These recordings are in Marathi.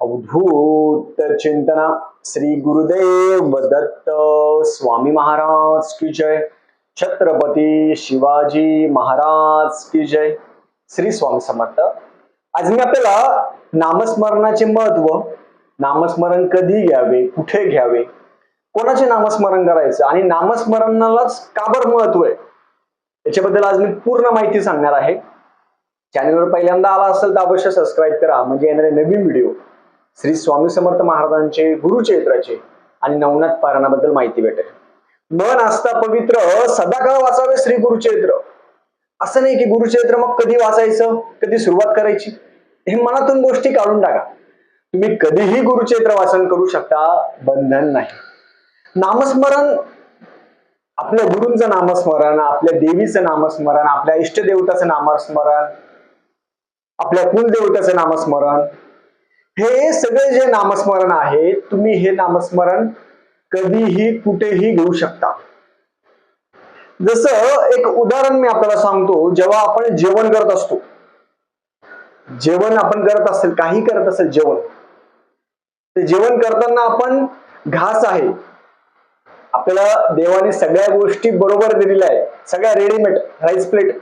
अवधूत चिंतना श्री गुरुदेव दत्त स्वामी महाराज की जय। छत्रपती शिवाजी महाराज की जय। श्री स्वामी समर्थ। आज मी आपल्याला नामस्मरणाचे महत्त्व नामस्मरण कधी घ्यावे कुठे घ्यावे कोणाचे नामस्मरण करायचं आणि नामस्मरणालाच काबर महत्त्व आहे? याच्याबद्दल आज मी पूर्ण माहिती सांगणार आहे. चॅनलवर पहिल्यांदा आला असेल तर अवश्य सबस्क्राईब करा. म्हणजे येणारे नवीन व्हिडिओ श्री स्वामी समर्थ महाराजांचे गुरुचरित्राचे आणि नवनाथ पारायणाबद्दल माहिती भेटेल. मन असता पवित्र सदा काळ वाचावे श्री गुरुचरित्र. असं नाही की गुरुचरित्र मग कधी वाचायचं कधी सुरुवात करायची? हे मनातून गोष्टी काढून टाका. तुम्ही कधीही गुरुचरित्र वाचन करू शकता बंधन नाही. नामस्मरण आपल्या गुरूंचं नामस्मरण आपल्या देवीचं नामस्मरण आपल्या इष्टदेवताचं नामस्मरण आपल्या कुलदेवताचं नामस्मरण हे सगळे जे नामस्मरण आहे तुम्ही हे नामस्मरण कधीही कुठेही घेऊ शकता. जसं एक उदाहरण मी आपल्याला सांगतो जेव्हा आपण जेवण करत असतो. जेवण आपण करत असेल काही करत असेल जेवण. ते जेवण करताना आपण घास आहे. आपल्याला देवाने सगळ्या गोष्टी बरोबर दिलेल्या आहे सगळ्या रेडीमेड राईस प्लेट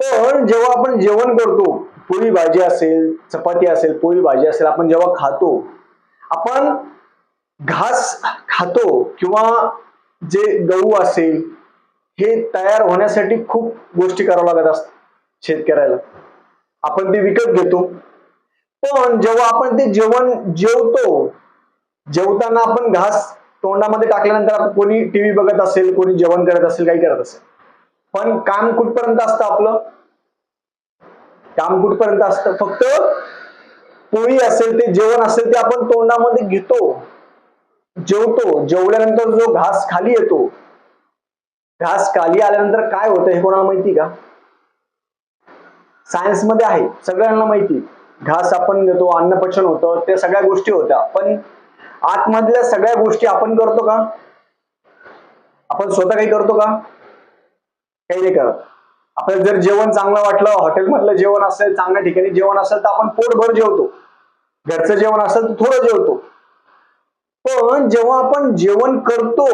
पण जेव्हा आपण जेवण करतो पोळी भाजी असेल चपाती असेल पोळी भाजी असेल आपण जेव्हा खातो आपण घास खातो किंवा जे गहू असेल हे तयार होण्यासाठी खूप गोष्टी कराव्या लागत असतात शेतकऱ्याला. आपण ते विकत घेतो. पण जेव्हा आपण ते जेवण जेवतो जेवताना आपण घास तोंडामध्ये टाकल्यानंतर आपण कोणी टीव्ही बघत असेल कोणी जेवण करत असेल काही करत असेल. पण काम कुठपर्यंत असतं आपलं? काम कुठपर्यंत असतं? फक्त पोळी असेल ते जेवण असेल ते आपण तोंडामध्ये घेतो जेवतो. जेवल्यानंतर जो घास खाली येतो घास खाली आल्यानंतर काय होतं हे कोणाला माहिती का? सायन्समध्ये आहे सगळ्यांना माहिती घास आपण घेतो अन्नपचन होतं त्या सगळ्या गोष्टी होत्या. पण आतमधल्या सगळ्या गोष्टी आपण करतो का? आपण स्वतः काही करतो का? काही नाही करत. आपल्याला जर जेवण चांगलं वाटलं हॉटेलमधलं जेवण असेल चांगल्या ठिकाणी जेवण असेल तर आपण पोटभर जेवतो. घरचं जेवण असेल तर थोडं जेवतो. पण जेव्हा आपण जेवण करतो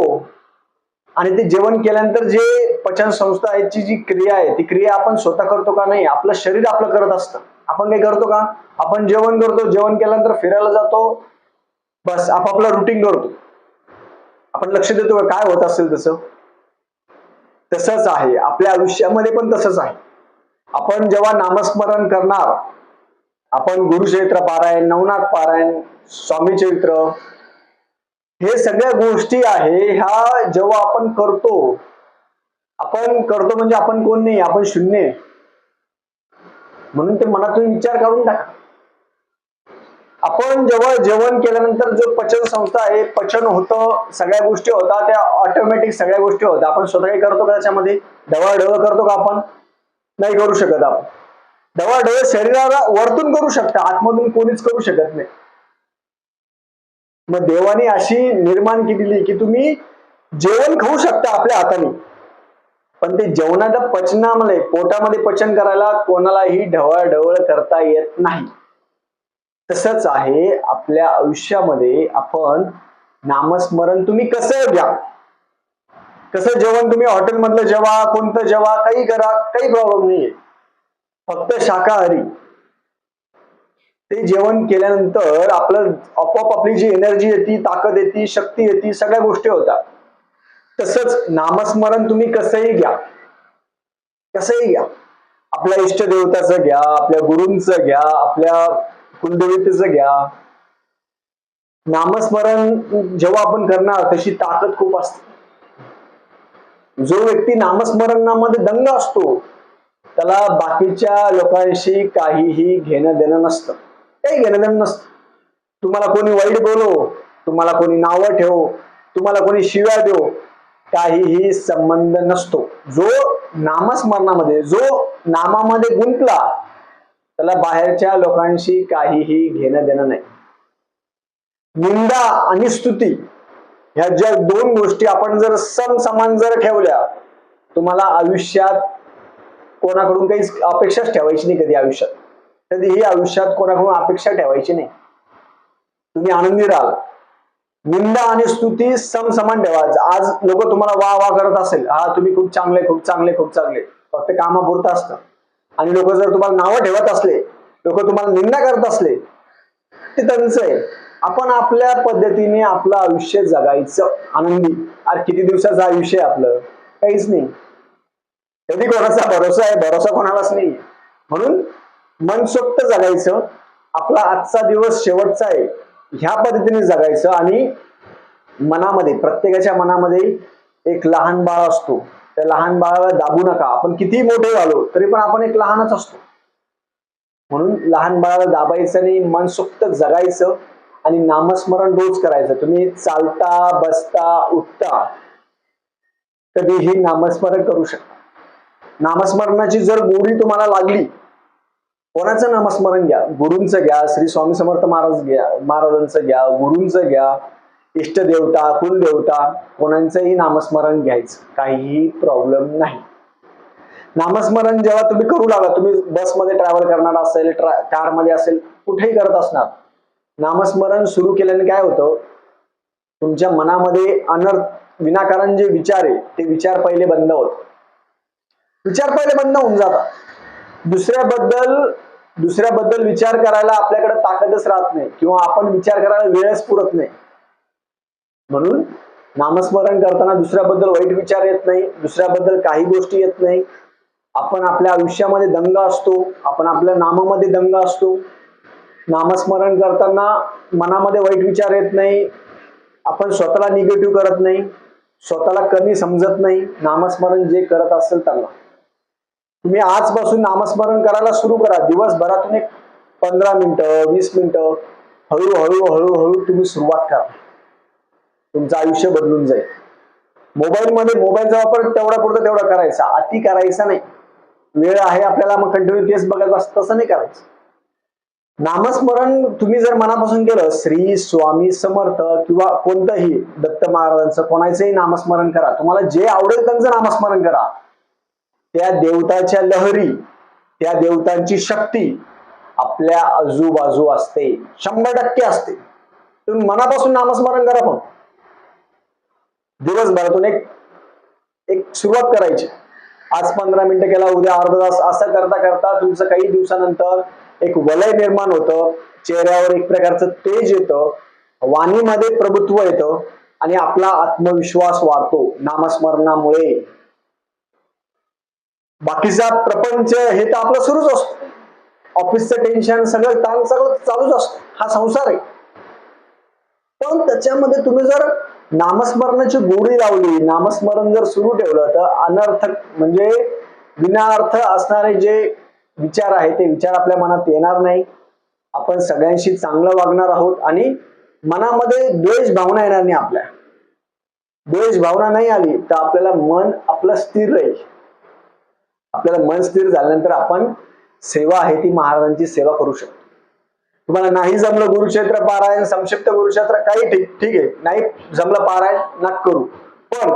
आणि ते जेवण केल्यानंतर जे पचन संस्था याची जी क्रिया आहे ती क्रिया आपण स्वतः करतो का नाही आपलं शरीर आपलं करत असतं. आपण काय करतो का? आपण जेवण करतो जेवण केल्यानंतर फिरायला जातो बस आपापलं रुटीन करतो. आपण लक्ष देतो का? काय होत असेल तसं? तसंच आहे. आपल्या आयुष्यामध्ये पण तसंच आहे. आपण जेव्हा नामस्मरण करणार आपण गुरुचरित्र पारायण नवनाथ पारायण स्वामी चरित्र हे सगळ्या गोष्टी आहे ह्या जेव्हा आपण करतो आपण करतो म्हणजे आपण कोण नाही आपण शून्य म्हणून ते मनातून विचार काढून टाका. आपण जेव्हा जेवण केल्यानंतर जो पचन संस्था आहे पचन होतं सगळ्या गोष्टी होतात त्या ऑटोमॅटिक सगळ्या गोष्टी होत्या आपण स्वतः काही करतो का त्याच्यामध्ये? ढवळ करतो का आपण? नाही करू शकत आपण. ढवळ शरीराला वरतून करू शकता आतमधून कोणीच करू शकत नाही. मग देवाने अशी निर्माण केलेली की तुम्ही जेवण खाऊ शकता आपल्या हाताने. पण ते जेवणाच्या पचनामध्ये पोटामध्ये पचन करायला कोणालाही ढवळढवळ करता येत नाही. तसंच आहे आपल्या आयुष्यामध्ये आपण नामस्मरण तुम्ही कसं घ्या. कसं जेवण तुम्ही हॉटेलमधलं जेवा कोणतं जेवा काही करा काही प्रॉब्लेम नाहीये. फक्त शाकाहारी. ते जेवण केल्यानंतर आपलं आपोआप आपली जी एनर्जी येते ताकद येते शक्ती येते सगळ्या गोष्टी होतात. तसंच नामस्मरण तुम्ही कसंही घ्या. कसंही घ्या. आपल्या इष्टदेवताचं घ्या आपल्या गुरूंचं घ्या आपल्या कुलदेवतेचं घ्या. नामस्मरण जेव्हा आपण करणार तशी ताकद खूप असते. जो व्यक्ती नामस्मरणामध्ये दंग असतो त्याला बाकीच्या लोकांशी काहीही घेणं देणं नसतं. काही घेणं देणं नसतं. तुम्हाला कोणी वाईट बोलो तुम्हाला कोणी नावं ठेवो तुम्हाला कोणी शिव्या देऊ काहीही संबंध नसतो. जो नामस्मरणामध्ये जो नामामध्ये गुंतला त्याला बाहेरच्या लोकांशी काहीही घेणं देणं नाही. निंदा आणि स्तुती ह्या ज्या दोन गोष्टी आपण जर सम समान जर ठेवल्या तुम्हाला आयुष्यात कोणाकडून काही अपेक्षाच ठेवायची नाही कधी आयुष्यात. कधीही आयुष्यात कोणाकडून अपेक्षा ठेवायची नाही. तुम्ही आनंदी राहाल. निंदा आणि स्तुती समसमान ठेवा. आज लोक तुम्हाला वा वा करत असेल. हा तुम्ही खूप चांगले खूप चांगले खूप चांगले. फक्त कामापुरतं असतं. आणि लोक जर तुम्हाला नावं ठेवत असले लोक तुम्हाला निंदा करत असले ते त्यांचं आहे. आपण आपल्या पद्धतीने आपलं आयुष्य जगायचं आनंदी. अरे किती दिवसाचं आयुष्य आहे आपलं? काहीच नाही. कधी कोणाचा भरोसा आहे? भरोसा कोणालाच नाही. म्हणून मनसोक्त जगायचं. आपला आजचा दिवस शेवटचा आहे. ह्या पद्धतीने जगायचं आणि मनामध्ये प्रत्येकाच्या मनामध्ये एक लहान बाळ असतो. त्या लहान बाळाला दाबू नका. आपण कितीही मोठे झालो तरी पण आपण एक लहानच असतो. म्हणून लहान बाळाला दाबायचं नाही मनसोक्त जगायचं आणि नामस्मरण रोज करायचं. तुम्ही चालता बसता उठता कधीही नामस्मरण करू शकता. नामस्मरणाची जर गोडी तुम्हाला लागली कोणाचं नामस्मरण घ्या? गुरूंचं घ्या श्री स्वामी समर्थ महाराज घ्या महाराजांचं घ्या गुरूंचं घ्या इष्टदेवता कुलदेवता कोणाचंही नामस्मरण घ्यायचं. काहीही प्रॉब्लेम नाही. नामस्मरण जेव्हा तुम्ही करू लागला तुम्ही बसमध्ये ट्रॅव्हल करणार असेल ट्रा कारमध्ये असेल कुठेही करत असणार. नामस्मरण सुरू केल्याने काय होतं? तुमच्या मनामध्ये अनर्थ विनाकारण जे विचार आहे ते विचार पहिले बंद होत विचार पहिले बंद होऊन जातात. दुसऱ्याबद्दल दुसऱ्याबद्दल विचार करायला आपल्याकडे ताकदच राहत नाही किंवा आपण विचार करायला वेळच पुरत नाही. म्हणून नामस्मरण करताना दुसऱ्याबद्दल वाईट विचार येत नाही दुसऱ्याबद्दल काही गोष्टी येत नाही. आपण आपल्या आयुष्यामध्ये दंग असतो आपण आपल्या नामामध्ये दंग असतो. नामस्मरण करताना मनामध्ये वाईट विचार येत नाही. आपण स्वतःला निगेटिव्ह करत नाही स्वतःला कमी समजत नाही. नामस्मरण जे करत असेल त्यांना. तुम्ही आजपासून नामस्मरण करायला सुरू करा. दिवसभरातून एक पंधरा मिनिटं वीस मिनिटं हळूहळू हळूहळू तुम्ही सुरुवात करा. तुमचं आयुष्य बदलून जाईल. मोबाईलमध्ये मोबाईलचा वापर तेवढा पुरता तेवढा करायचा. अति करायचा नाही. वेळ आहे आपल्याला मग कंटिन्यू तेच बघत बस तसं नाही करायचं. नामस्मरण तुम्ही जर मनापासून केलं श्री स्वामी समर्थ किंवा कोणतंही दत्त महाराजांचं कोणाचंही नामस्मरण करा. तुम्हाला जे आवडेल त्यांचं नामस्मरण करा. त्या देवताच्या लहरी त्या देवतांची शक्ती आपल्या आजूबाजू असते. शंभर टक्के असते. तुम्ही मनापासून नामस्मरण करा पण दिवसभरातून एक एक सुरुवात करायची. आज पंधरा मिनिटं केला उद्या अर्धा तास. असं करता करता तुमचं काही दिवसानंतर एक वलय निर्माण होतं. चेहऱ्यावर एक प्रकारचं तेज येतं. वाणीमध्ये प्रभुत्व येतं. आणि आपला आत्मविश्वास वाढतो. नामस्मरणामुळे. बाकीचा प्रपंच हे तर आपलं सुरूच असतो. ऑफिसचं टेन्शन सगळं ताण सगळं चालूच असतो. हा संसार आहे. पण त्याच्यामध्ये तुम्ही जर नामस्मरणाची गोडी लावली. नामस्मरण जर सुरू ठेवलं तर अनर्थक म्हणजे विनाअर्थ असणारे जे विचार आहे ते विचार आपल्या मनात येणार नाही. आपण सगळ्यांशी चांगलं वागणार आहोत आणि मनामध्ये द्वेष भावना येणार नाही आपल्या. द्वेष भावना नाही आली तर आपल्याला मन आपलं स्थिर राहील. आपल्याला मन स्थिर झाल्यानंतर आपण सेवा आहे ती महाराजांची सेवा करू शकतो. तुम्हाला नाही जमलं गुरुक्षेत्र पारायण संक्षिप्त गुरुक्षेत्र काही ठीक ठीक आहे. नाही जमलं पारायण नक करू. पण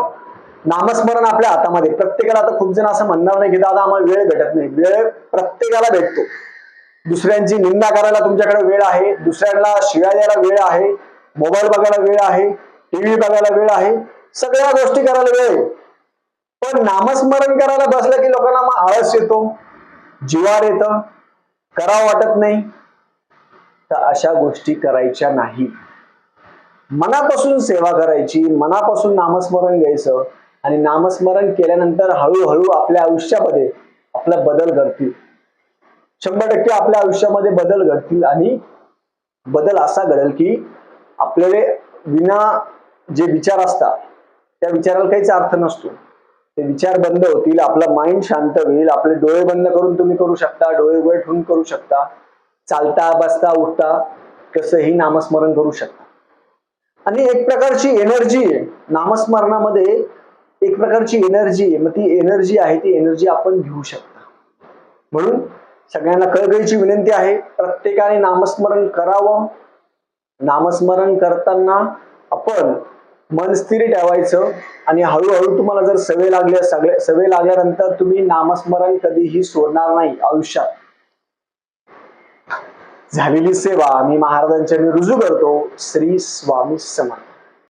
नामस्मरण आपल्या हातामध्ये. प्रत्येकाला आता खूप जण असं म्हणणार नाही की दादा आम्हाला वेळ भेटत नाही. वेळ प्रत्येकाला भेटतो. दुसऱ्यांची निंदा करायला तुमच्याकडे वेळ आहे. दुसऱ्यांना शिव्या द्यायला वेळ आहे. मोबाईल बघायला वेळ आहे. टीव्ही बघायला वेळ आहे. सगळ्या गोष्टी करायला वेळ आहे. पण नामस्मरण करायला बसलं की लोकांना मग आळस येतो. जिवार येतं. करावं वाटत नाही. तर अशा गोष्टी करायच्या नाही. मनापासून सेवा करायची मनापासून नामस्मरण घ्यायचं आणि नामस्मरण केल्यानंतर हळूहळू आपल्या आयुष्यामध्ये आपला बदल घडतील. शंभर टक्के आपल्या आयुष्यामध्ये बदल घडतील आणि बदल असा घडेल की आपल्याला विना जे विचार असतात त्या विचाराला काहीच अर्थ नसतो. ते विचार बंद होतील आपलं माइंड शांत होईल आपले डोळे बंद करून तुम्ही करू शकता डोळे उघडे ठेवून करू शकता. चालता बसता उठता कसंही नामस्मरण करू शकता. आणि एक प्रकारची एनर्जी आहे. नामस्मरणामध्ये एक प्रकारची एनर्जी आहे. मग ती एनर्जी आहे ती एनर्जी आपण घेऊ शकता. म्हणून सगळ्यांना कळकळीची विनंती आहे प्रत्येकाने नामस्मरण करावं. नामस्मरण करताना आपण मन स्थिर ठेवायचं. आणि हळूहळू तुम्हाला जर सवय लागल्या सगळ्या सवय लागल्यानंतर तुम्ही नामस्मरण कधीही सोडणार नाही आयुष्यात. झालेली सेवा मी महाराजांच्या मी रुजू करतो. श्री स्वामी समर्थ.